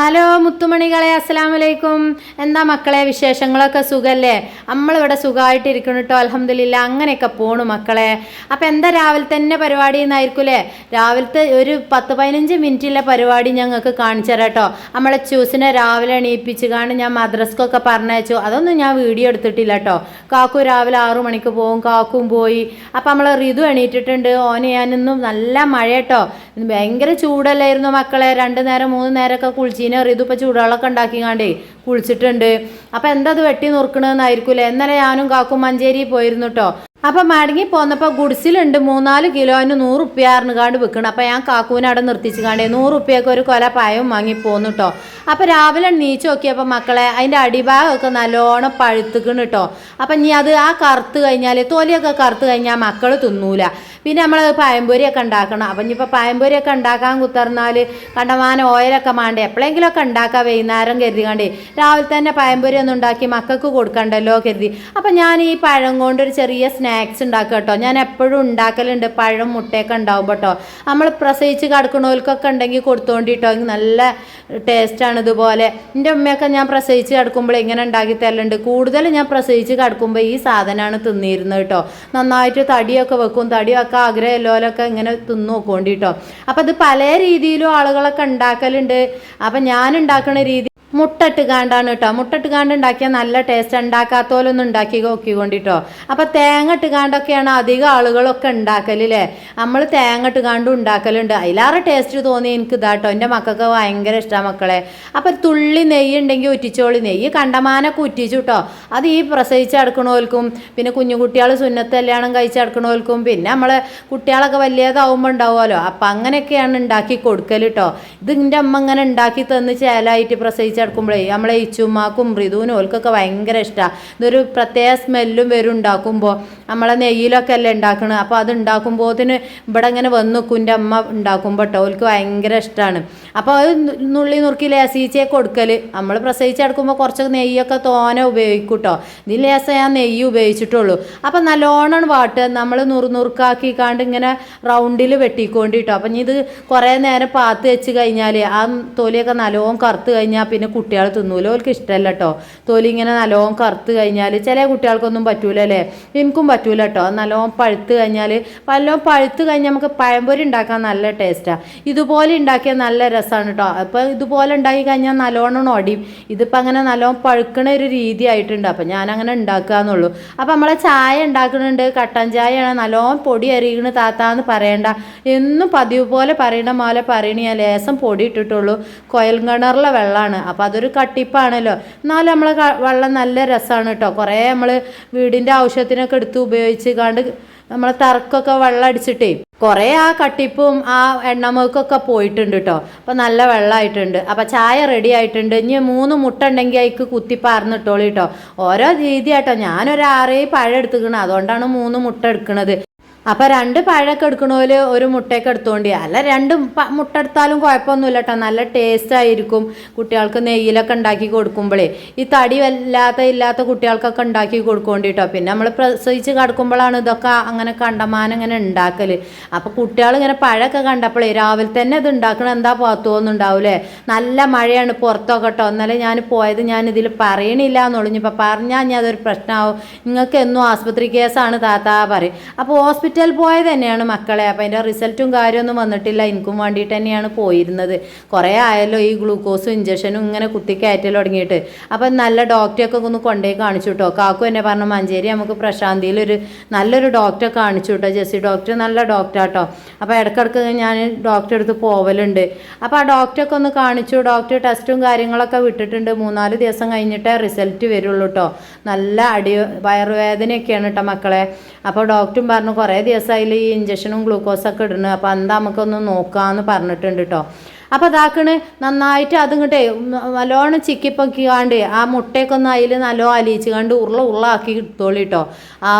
Hello മുത്തുമണികളെ അസ്സലാം വലൈക്കും എന്താ മക്കളെ വിശേഷങ്ങളൊക്കെ സുഖല്ലേ? നമ്മളിവിടെ സുഖമായിട്ടിരിക്കണം കേട്ടോ അലഹമില്ല അങ്ങനെയൊക്കെ പോണു മക്കളെ. അപ്പം എന്താ രാവിലെ തന്നെ പരിപാടി എന്നായിരിക്കൂലേ രാവിലത്തെ ഒരു പത്ത് പതിനഞ്ച് മിനിറ്റിലെ പരിപാടി ഞങ്ങൾക്ക് കാണിച്ചു തരാം കേട്ടോ നമ്മളെ ചൂസിനെ രാവിലെ എണീപ്പിച്ച് കാണും ഞാൻ മദ്രസ്ക്കൊക്കെ പറഞ്ഞയച്ചു. അതൊന്നും ഞാൻ വീഡിയോ എടുത്തിട്ടില്ല കേട്ടോ കാക്കു രാവിലെ ആറു മണിക്ക് പോകും കാക്കും പോയി. അപ്പം നമ്മൾ റിതു എണീറ്റിട്ടുണ്ട്. ഓന ഞാനിന്നും നല്ല മഴ കേട്ടോ ഭയങ്കര ചൂടല്ലായിരുന്നു മക്കളെ. രണ്ട് നേരം മൂന്ന് നേരമൊക്കെ കുളിച്ചീനെ. ഋതു ഇപ്പം ചൂടുവെള്ളമൊക്കെ ഉണ്ടാക്കിക്കാണ്ടേ കുളിച്ചിട്ടുണ്ട്. അപ്പം എന്താ അത് വെട്ടി നുറുക്കണമെന്നായിരിക്കൂലേ ഇന്നലെ ഞാനും കാക്കും മഞ്ചേരി പോയിരുന്നു കേട്ടോ അപ്പം മടങ്ങി പോന്നപ്പോൾ ഗുഡ്സിലുണ്ട് മൂന്നാൽ കിലോന് നൂറ് ഉപ്പ്യാറിന് കാണ്ട് വിൽക്കണം. അപ്പം ഞാൻ കാക്കൂനെ അവിടെ നിർത്തിച്ച് കാണ്ടേ നൂറ് ഉപ്പ്യൊക്കെ ഒരു കൊല പായവും വാങ്ങി പോന്നു കേട്ടോ അപ്പം രാവിലെ നീച്ച് നോക്കിയപ്പോൾ മക്കളെ അതിന്റെ അടിഭാഗമൊക്കെ നല്ലോണം പഴുത്തുക്കണ് കേട്ടോ അപ്പം ഇനി അത് ആ കറുത്ത് കഴിഞ്ഞാൽ തൊലിയൊക്കെ കറുത്ത് കഴിഞ്ഞാൽ മക്കൾ തിന്നൂല. പിന്നെ നമ്മൾ പഴംപൊരിയൊക്കെ ഉണ്ടാക്കണം. അപ്പം ഇനിയിപ്പോൾ പഴംപൊരിയൊക്കെ ഉണ്ടാക്കാൻ കുത്തർന്നാൽ കണ്ടമാനം ഓയിലൊക്കെ മാണ്ടേ. എപ്പോഴെങ്കിലുമൊക്കെ ഉണ്ടാക്കാം വൈകുന്നേരം കരുതി കണ്ടേ രാവിലെ തന്നെ പഴംപൊരി ഒന്നും ഉണ്ടാക്കി മക്കൾക്ക് കൊടുക്കണ്ടല്ലോ കരുതി. അപ്പം ഞാൻ ഈ പഴം കൊണ്ടൊരു ചെറിയ സ്നാക്സ് ഉണ്ടാക്കുക കേട്ടോ ഞാൻ എപ്പോഴും ഉണ്ടാക്കലുണ്ട് പഴം മുട്ടയൊക്കെ ഉണ്ടാവും കേട്ടോ നമ്മൾ പ്രസവിച്ച് കിടക്കണവർക്കൊക്കെ ഉണ്ടെങ്കിൽ കൊടുത്തോണ്ടിട്ടോ നല്ല ടേസ്റ്റാണ് ഇതുപോലെ. എന്റെ ഉമ്മയൊക്കെ ഞാൻ പ്രസവിച്ച് കിടക്കുമ്പോൾ ഇങ്ങനെ ഉണ്ടാക്കി തരലുണ്ട്. കൂടുതൽ ഞാൻ പ്രസവിച്ച് കിടക്കുമ്പോൾ ഈ സാധനമാണ് തിന്നിരുന്നത് കേട്ടോ നന്നായിട്ട് തടിയൊക്കെ വെക്കും. തടിയൊക്കെ ആഗ്രഹമുള്ളവരൊക്കെ ഇങ്ങനെ തിന്നു നോക്കോണ്ടിട്ടോ അപ്പം അത് പല രീതിയിലും ആളുകളൊക്കെ ഉണ്ടാക്കലുണ്ട്. അപ്പം ഞാൻ ഉണ്ടാക്കുന്ന രീതി മുട്ടട്ട് കാണ്ടാണ് കേട്ടോ. മുട്ടട്ട് കാണ്ട് ഉണ്ടാക്കിയാൽ നല്ല ടേസ്റ്റ് ഉണ്ടാക്കാത്തോലൊന്നും ഉണ്ടാക്കി നോക്കിക്കൊണ്ടിട്ടോ. അപ്പം തേങ്ങ ഇട്ട് കാണ്ടൊക്കെയാണ് അധികം ആളുകളൊക്കെ ഉണ്ടാക്കലില്ലേ? നമ്മൾ തേങ്ങട്ട് കാണ്ടും ഉണ്ടാക്കലുണ്ട്. അതിലാറ് ടേസ്റ്റ് തോന്നി എനിക്ക് ഇതാട്ടോ എന്റെ മക്കൾക്ക് ഭയങ്കര ഇഷ്ടമാണ് മക്കളെ. അപ്പം തുള്ളി നെയ്യ് ഉണ്ടെങ്കിൽ ഉറ്റിച്ചോളി. നെയ്യ് കണ്ടമാനൊക്കെ ഉറ്റിച്ചു കേട്ടോ. അത് ഈ പ്രസവിച്ച് അടുക്കണോൽക്കും പിന്നെ കുഞ്ഞു കുട്ടികൾ സുന്നത്ത് കല്യാണം കഴിച്ച് അടുക്കണോൽക്കും പിന്നെ നമ്മളെ കുട്ടികളൊക്കെ വലിയതാവുമ്പോൾ ഉണ്ടാവുമല്ലോ. അപ്പം അങ്ങനെയൊക്കെയാണ് ഉണ്ടാക്കി കൊടുക്കൽ കേട്ടോ. ഇത് എന്റെ അമ്മ ഇങ്ങനെ ഉണ്ടാക്കി തന്ന് ചേലായിട്ട് പ്രസവിച്ച് കിടക്കുമ്പോഴേ നമ്മളെ ഇച്ചുമ്മാക്കും മൃദുവിനും ഓൽക്കൊക്കെ ഭയങ്കര ഇഷ്ടമാണ് ഇതൊരു പ്രത്യേക സ്മെല്ലും വരും ഉണ്ടാക്കുമ്പോൾ നമ്മളെ നെയ്യിലൊക്കെ അല്ലേ ഉണ്ടാക്കണത് അപ്പോൾ അത് ഉണ്ടാക്കുമ്പോത്തിന് ഇവിടെ ഇങ്ങനെ വന്ന് എന്റെ അമ്മ ഉണ്ടാക്കുമ്പോൾ കേട്ടോ അവൾക്ക് ഭയങ്കര ഇഷ്ടമാണ് അപ്പോൾ അത് നുള്ളി നുറുക്കി ലേസീച്ചേ കൊടുക്കൽ നമ്മൾ പ്രസവിച്ച് കിടക്കുമ്പോൾ കുറച്ച് നെയ്യൊക്കെ തോനെ ഉപയോഗിക്കും കേട്ടോ ഇതിൽ ലേസം ഞാൻ നെയ്യ് ഉപയോഗിച്ചിട്ടുള്ളൂ. അപ്പം നല്ലോണം വാട്ട് നമ്മൾ നുറു നുറുക്കാക്കി കാണ്ട് ഇങ്ങനെ റൗണ്ടിൽ വെട്ടിക്കൊണ്ടിട്ടോ. അപ്പം ഇനി ഇത് കുറേ നേരം പാത്ത് വെച്ച് കഴിഞ്ഞാൽ ആ തൊലിയൊക്കെ നല്ലോണം കറുത്ത് കഴിഞ്ഞാൽ പിന്നെ കുട്ടികൾ തിന്നൂല. അവർക്ക് ഇഷ്ടമല്ല കേട്ടോ തൊലി ഇങ്ങനെ നല്ലോണം കറുത്ത് കഴിഞ്ഞാൽ ചില കുട്ടികൾക്കൊന്നും പറ്റൂല അല്ലേ എനിക്കും പറ്റൂല കേട്ടോ നല്ലോണം പഴുത്ത് കഴിഞ്ഞാൽ നല്ലോണം പഴുത്ത് കഴിഞ്ഞാൽ നമുക്ക് പഴംപൊരി ഉണ്ടാക്കാൻ നല്ല ടേസ്റ്റാണ് ഇതുപോലെ ഉണ്ടാക്കിയാൽ നല്ല രസമാണ് കേട്ടോ അപ്പോൾ ഇതുപോലെ ഉണ്ടാക്കി കഴിഞ്ഞാൽ നല്ലോണം ഒടിയും. ഇതിപ്പോൾ അങ്ങനെ നല്ലോണം പഴുക്കണ ഒരു രീതി ആയിട്ടുണ്ട്. അപ്പം ഞാനങ്ങനെ ഉണ്ടാക്കുക എന്നുള്ളൂ അപ്പം നമ്മളെ ചായ ഉണ്ടാക്കുന്നുണ്ട്. കട്ടൻ ചായയാണ് നല്ലോണം പൊടി അരിയണ താത്താന്ന് പറയണ്ട. എന്നും പതിവ് പോലെ പറയണ പോലെ പറയണ. ലേസം പൊടി ഇട്ടിട്ടുള്ളൂ. കൊയൽ കിണറിലെ വെള്ളമാണ് അപ്പോൾ അതൊരു കട്ടിപ്പാണല്ലോ. എന്നാലും നമ്മളെ വെള്ളം നല്ല രസമാണ് കേട്ടോ കുറേ നമ്മൾ വീടിന്റെ ആവശ്യത്തിനൊക്കെ എടുത്ത് ഉപയോഗിച്ച് കാണ്ട് നമ്മളെ തറക്കൊക്കെ വെള്ളം അടിച്ചിട്ടേ കുറേ ആ കട്ടിപ്പും ആ എണ്ണമൊക്കെ പോയിട്ടുണ്ട് കേട്ടോ അപ്പോൾ നല്ല വെള്ളമായിട്ടുണ്ട്. അപ്പോൾ ചായ റെഡി ആയിട്ടുണ്ട്. ഇനി മൂന്ന് മുട്ട ഉണ്ടെങ്കിൽ അതിക്ക് കുത്തി പാർന്നിട്ടോളി കേട്ടോ ഓരോ രീതിയാട്ടോ. ഞാനൊരു ആറേ പഴം എടുത്തുക്കണത് അതുകൊണ്ടാണ് മൂന്ന് മുട്ട എടുക്കണത്. അപ്പം രണ്ട് പഴമൊക്കെ എടുക്കണോൽ ഒരു മുട്ടയൊക്കെ എടുത്തോണ്ടി അല്ല രണ്ട് മുട്ട എടുത്താലും കുഴപ്പമൊന്നുമില്ല കേട്ടോ നല്ല ടേസ്റ്റ് ആയിരിക്കും കുട്ടികൾക്ക് നെയ്യിലൊക്കെ ഉണ്ടാക്കി കൊടുക്കുമ്പോഴേ ഈ തടി വല്ലാത്ത ഇല്ലാത്ത കുട്ടികൾക്കൊക്കെ ഉണ്ടാക്കി കൊടുക്കേണ്ടിട്ടോ. പിന്നെ നമ്മൾ പ്രസവിച്ച് കിടക്കുമ്പോഴാണ് ഇതൊക്കെ അങ്ങനെ കണ്ടമാനം ഇങ്ങനെ ഉണ്ടാക്കൽ അപ്പോൾ കുട്ടികൾ ഇങ്ങനെ പഴമൊക്കെ കണ്ടപ്പോഴേ രാവിലെ തന്നെ ഇത് ഉണ്ടാക്കണം എന്താ പോത്തോന്നുണ്ടാവൂലേ നല്ല മഴയാണ് പുറത്തൊക്കെ കേട്ടോ ഇന്നലെ ഞാൻ പോയത് ഞാൻ ഇതിൽ പറയണില്ല എന്നുള്ളൂ ഇനിയിപ്പോൾ പറഞ്ഞാൽ ഞാൻ അതൊരു പ്രശ്നമാവും. നിങ്ങൾക്ക് എന്നും ആസ്പത്രി കേസാണ് താത്താ പറയും. അപ്പോൾ ഹോസ്പിറ്റൽ പോയത് തന്നെയാണ് മക്കളെ. അപ്പോൾ അതിന്റെ റിസൾട്ടും കാര്യമൊന്നും വന്നിട്ടില്ല. എനിക്കും വേണ്ടിയിട്ട് തന്നെയാണ് പോയിരുന്നത്. കുറേ ആയല്ലോ ഈ ഗ്ലൂക്കോസും ഇഞ്ചക്ഷനും ഇങ്ങനെ കുത്തി കയറ്റൽ തുടങ്ങിയിട്ട്. അപ്പം നല്ല ഡോക്ടറെയൊക്കെ ഒന്ന് കൊണ്ടുപോയി കാണിച്ചു കേട്ടോ കാക്കു എന്നെ പറഞ്ഞു മഞ്ചേരി നമുക്ക് പ്രശാന്തിയിൽ ഒരു നല്ലൊരു ഡോക്ടറെ കാണിച്ചു കേട്ടോ ജെസ്സി ഡോക്ടർ നല്ല ഡോക്ടർ കേട്ടോ അപ്പോൾ ഇടയ്ക്കിടയ്ക്ക് ഞാൻ ഡോക്ടറെ അടുത്ത് പോവലുണ്ട്. അപ്പോൾ ആ ഡോക്ടറൊക്കെ ഒന്ന് കാണിച്ചു. ഡോക്ടർ ടെസ്റ്റും കാര്യങ്ങളൊക്കെ വിട്ടിട്ടുണ്ട്. മൂന്നാൽ ദിവസം കഴിഞ്ഞിട്ടേ റിസൾട്ട് വരുള്ളൂ കേട്ടോ നല്ല അടി വയറുവേദനയൊക്കെയാണ് കേട്ടോ മക്കളെ. അപ്പോൾ ഡോക്ടറും പറഞ്ഞു കുറേ ദിവസമായില്ല ഈ ഇഞ്ചക്ഷനും ഗ്ലൂക്കോസൊക്കെ ഇടുന്നു അപ്പോൾ എന്താ നമുക്കൊന്ന് നോക്കാമെന്ന് പറഞ്ഞിട്ടുണ്ട് കേട്ടോ അപ്പോൾ അതാക്കണ് നന്നായിട്ട് അതിങ്ങോട്ടേ നല്ലോണം ചിക്കിപ്പൊക്കിക്കാണ്ട് ആ മുട്ടയൊക്കെ ഒന്ന് അതിൽ നല്ലോ അലിയിച്ച് കണ്ട് ഉരുള ഉരുളാക്കി തോളിട്ടോ ആ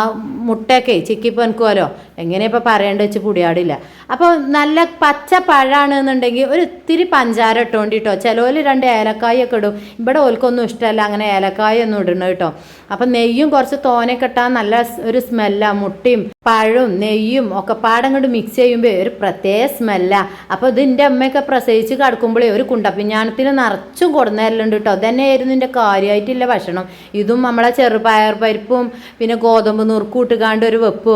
മുട്ടയൊക്കെ ചിക്കിപ്പൊനക്കുമല്ലോ എങ്ങനെ ഇപ്പോൾ പറയേണ്ട വെച്ച് പുടിയാടില്ല. അപ്പോൾ നല്ല പച്ച പഴമാണ് എന്നുണ്ടെങ്കിൽ ഒരു ഇത്തിരി പഞ്ചാര ഇട്ടോണ്ടി കേട്ടോ ചിലവർ രണ്ട് ഏലക്കായൊക്കെ ഇടും. ഇവിടെ ഓൽക്കൊന്നും ഇഷ്ടമല്ല അങ്ങനെ ഏലക്കായൊന്നും ഇടണം കേട്ടോ അപ്പം നെയ്യും കുറച്ച് തോനൊക്കെ ഇട്ടാൽ നല്ല ഒരു സ്മെല്ലാണ് മുട്ടയും പഴവും നെയ്യും ഒക്കെ പാടം കൊണ്ട് മിക്സ് ചെയ്യുമ്പോൾ ഒരു പ്രത്യേക സ്മെല്ലാണ് അപ്പോൾ ഇതിന്റെ അമ്മയൊക്കെ പ്രസവിച്ച് പ്രസവിച്ച് കിടക്കുമ്പോഴേ ഒരു കുണ്ടപ്പിഞ്ഞാണത്തിന് നിറച്ചും കൊടുന്നേരലുണ്ട് കേട്ടോ തന്നെയായിരുന്നു എന്റെ കാര്യമായിട്ടില്ല ഭക്ഷണം. ഇതും നമ്മളെ ചെറുപയർ പരിപ്പും പിന്നെ ഗോതമ്പ് നുറുക്കൂട്ടുകാണ്ട് ഒരു വെപ്പ്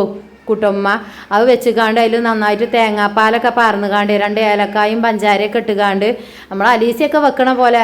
കുട്ടമ്മ. അത് വെച്ചുകാണ്ട് അതിൽ നന്നായിട്ട് തേങ്ങാപ്പാലൊക്കെ പറന്നുകാണ്ട് രണ്ട് ഏലക്കായും പഞ്ചാരയൊക്കെ ഇട്ടുകാണ്ട് നമ്മൾ അലീസിയൊക്കെ വെക്കണ പോലെ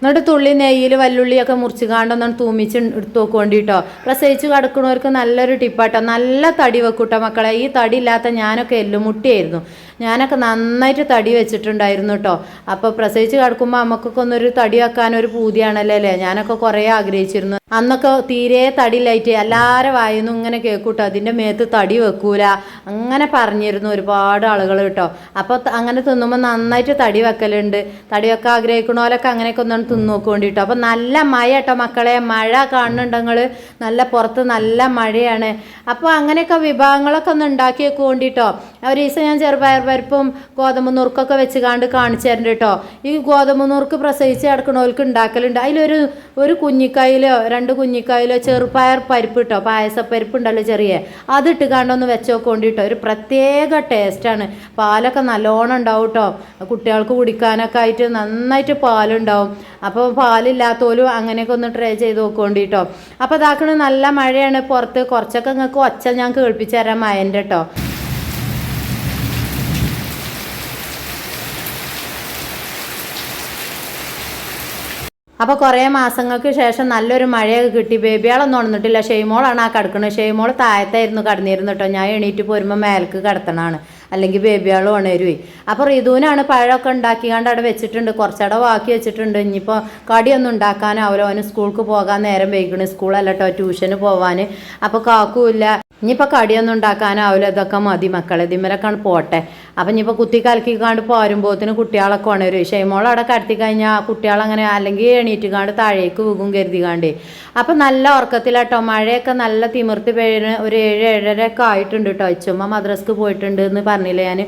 എന്നിട്ട് തുള്ളി നെയ്യിൽ വല്ലുള്ളിയൊക്കെ മുറിച്ച് കാണ്ടൊന്നാണ് തൂമിച്ച് എടുത്ത് നോക്കൊണ്ടിട്ടോ പ്രസവിച്ച് കടക്കുന്നവർക്ക് നല്ലൊരു ടിപ്പാട്ടോ. നല്ല തടി വെക്കൂട്ടോ മക്കളെ. ഈ തടി ഇല്ലാത്ത ഞാനൊക്കെ എല്ലുമുട്ടിയായിരുന്നു. ഞാനൊക്കെ നന്നായിട്ട് തടി വെച്ചിട്ടുണ്ടായിരുന്നു കേട്ടോ അപ്പോൾ പ്രസവിച്ച് കടക്കുമ്പോൾ നമുക്കൊക്കെ ഒന്നൊരു തടി വെക്കാൻ ഒരു പൂതിയാണല്ലോ അല്ലേ ഞാനൊക്കെ കുറേ ആഗ്രഹിച്ചിരുന്നു. അന്നൊക്കെ തീരെ തടിയിലായിട്ട് എല്ലാവരും വായുന്നു ഇങ്ങനെ കേൾക്കൂട്ടോ അതിന്റെ മേത്ത് തടി വെക്കൂല. അങ്ങനെ പറഞ്ഞിരുന്നു ഒരുപാട് ആളുകൾ കേട്ടോ. അപ്പോൾ അങ്ങനെ തിന്നുമ്പോൾ നന്നായിട്ട് തടി വെക്കലുണ്ട്. തടി വെക്കാൻ ആഗ്രഹിക്കണോലൊക്കെ അങ്ങനെയൊക്കെ ഒന്നാണ് തിന്നു നോക്കൊണ്ടിട്ടോ അപ്പോൾ നല്ല മഴ കേട്ടോ മക്കളെ. മഴ കാണുന്നുണ്ടെങ്കിൽ നല്ല പുറത്ത് നല്ല മഴയാണ്. അപ്പോൾ അങ്ങനെയൊക്കെ വിഭവങ്ങളൊക്കെ ഒന്ന് ഉണ്ടാക്കി വെക്കൊണ്ടിട്ടോ ഒരു ദിവസം ഞാൻ ചെറുപയർ പരിപ്പും ഗോതമ്പ് നുറുക്കൊക്കെ വെച്ച് കാണ്ട് കാണിച്ചു തരുന്നുണ്ട് കേട്ടോ. ഈ ഗോതമ്പ് നുറുക്ക് പ്രസവിച്ച് കിടക്കണവർക്ക് ഉണ്ടാക്കലുണ്ട്. അതിലൊരു ഒരു കുഞ്ഞിക്കായിലോ രണ്ട് കുഞ്ഞിക്കായിലോ ചെറുപയർ പരിപ്പ് കിട്ടോ പായസപ്പരിപ്പ് ഉണ്ടല്ലോ ചെറിയ അതിട്ട് കണ്ടൊന്ന് വെച്ച് നോക്കൊണ്ടിട്ടോ ഒരു പ്രത്യേക ടേസ്റ്റാണ് പാലൊക്കെ നല്ലോണം ഉണ്ടാവും കേട്ടോ കുട്ടികൾക്ക് കുടിക്കാനൊക്കെ ആയിട്ട് നന്നായിട്ട് പാലുണ്ടാവും. അപ്പോൾ പാലില്ലാത്തോലും അങ്ങനെയൊക്കെ ഒന്ന് ട്രൈ ചെയ്ത് നോക്കൊണ്ടിട്ടോ. അപ്പോൾ ഇതാക്കണ നല്ല മഴയാണ്. പുറത്ത് കുറച്ചൊക്കെ നിങ്ങൾക്ക് ഒച്ച ഞാൻ കേൾപ്പിച്ചു തരാം മയന്റെ കേട്ടോ അപ്പോൾ കുറേ മാസങ്ങൾക്ക് ശേഷം നല്ലൊരു മഴയൊക്കെ കിട്ടി. ബേബിയാളൊന്നും ഉണർന്നിട്ടില്ല. ഷെയ്മോളാണ് ആ കിടക്കുന്നത് ഷെയ്മോൾ താഴത്തായിരുന്നു കടന്നിരുന്നു ഞാൻ എണീറ്റ് പോരുമ്പോൾ മേലക്ക് കിടത്തണാണ്. അല്ലെങ്കിൽ ബേബിയാൾ ഉണരുവേ. അപ്പോൾ റിതുവിനാണ് പഴമൊക്കെ ഉണ്ടാക്കിക്കാണ്ട് അവിടെ വെച്ചിട്ടുണ്ട്. കുറച്ചവിടെ ബാക്കി വെച്ചിട്ടുണ്ട്. ഇനിയിപ്പോൾ കടിയൊന്നും ഉണ്ടാക്കാനാവില്ല അവന് സ്കൂൾക്ക് പോകാൻ നേരം വൈകുന്നു സ്കൂളല്ല ട്യൂഷന് പോവാൻ അപ്പോൾ കാക്കൂല്ല ഇനിയിപ്പോൾ കടിയൊന്നും ഉണ്ടാക്കാനാവില്ല ഇതൊക്കെ മതി മക്കളെ ഇതിമ്മലൊക്കെ പോട്ടെ. അപ്പം ഇനിയിപ്പോൾ കുത്തി കലക്കിക്കാണ്ട് പോരുമ്പോത്തിന് കുട്ടികളൊക്കെ ഉണരും. ഷെയ്മോൾ അവിടെ കടത്തി കഴിഞ്ഞാൽ കുട്ടികളങ്ങനെ അല്ലെങ്കിൽ എണീറ്റുകാണ്ട് താഴേക്ക് വീകും കരുതികാണ്ട് അപ്പം നല്ല ഉറക്കത്തിലാട്ടോ. മഴയൊക്കെ നല്ല തിമിർത്ത് പെയ്യുന്ന ഒരു ഏഴ് ഏഴര ഒക്കെ ആയിട്ടുണ്ട് കേട്ടോ അച്ചുമ്മ മദ്രസ്ക്ക് പോയിട്ടുണ്ട് എന്ന് പറഞ്ഞില്ല ഞാൻ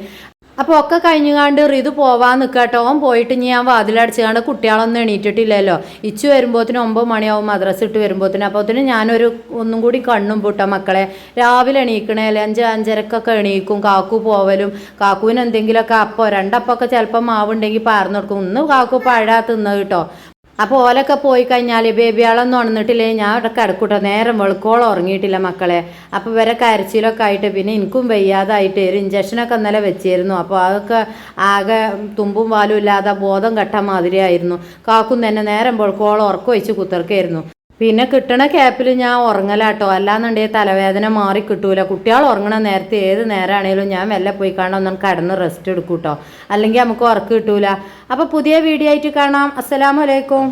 അപ്പോൾ ഒക്കെ കഴിഞ്ഞുകാണ്ട് റിതു പോവാൻ നിൽക്കട്ടോ ഓൻ പോയിട്ട് ഇനി ഞാൻ വാതിലടച്ചുകാണ്ട് കുട്ടികളൊന്നും എണീറ്റിട്ടില്ലല്ലോ. ഇച്ചു വരുമ്പോത്തിന് ഒമ്പത് മണിയാവും മദ്രസ് ഇട്ട് വരുമ്പോത്തിന്. അപ്പോത്തിന് ഞാനൊരു ഒന്നും കൂടി കണ്ണും പൂട്ട മക്കളെ. രാവിലെ എണീക്കണേ അഞ്ച് അഞ്ചരക്കൊക്കെ എണീക്കും. കാക്കു പോവലും. കാക്കുവിന് എന്തെങ്കിലുമൊക്കെ അപ്പോൾ രണ്ടപ്പൊക്കെ ചിലപ്പോൾ മാവുണ്ടെങ്കിൽ പാർന്നു കൊടുക്കും. ഇന്ന് കാക്കു പഴ തിന്നത് കേട്ടോ അപ്പോൾ ഓലൊക്കെ പോയി കഴിഞ്ഞാൽ ബേബിയാളൊന്നും ഉണർന്നിട്ടില്ലേ? ഞാൻ അവിടെ കിടക്കൂട്ടോ. നേരം വെളുക്കോളം ഉറങ്ങിയിട്ടില്ല മക്കളെ. അപ്പോൾ വരെ കരച്ചിലൊക്കെ ആയിട്ട് പിന്നെ എനിക്കും വയ്യാതായിട്ട് ഒരു ഇഞ്ചക്ഷനൊക്കെ ഇന്നലെ വെച്ചിരുന്നു. അപ്പോൾ അതൊക്കെ ആകെ തുമ്പും പാലും ഇല്ലാതെ ബോധം കെട്ട മാതിരിയായിരുന്നു. കാക്കും തന്നെ നേരം വെളുക്കോളം ഉറക്കം വെച്ച് കുത്തിർക്കായിരുന്നു. പിന്നെ കിട്ടണ ക്യാപ്പിൽ ഞാൻ ഉറങ്ങലാട്ടോ. അല്ലാന്നുണ്ടെങ്കിൽ തലവേദന മാറി കിട്ടൂല. കുട്ടികൾ ഉറങ്ങണ നേരത്തെ ഏത് നേരമാണേലും ഞാൻ മെല്ലെ പോയി കാണാം ഒന്ന് കടന്ന് റെസ്റ്റ് എടുക്കൂട്ടോ. അല്ലെങ്കിൽ നമുക്ക് ഉറക്ക് കിട്ടൂല. അപ്പോൾ പുതിയ വീഡിയോ ആയിട്ട് കാണാം. അസ്സലാമലൈക്കും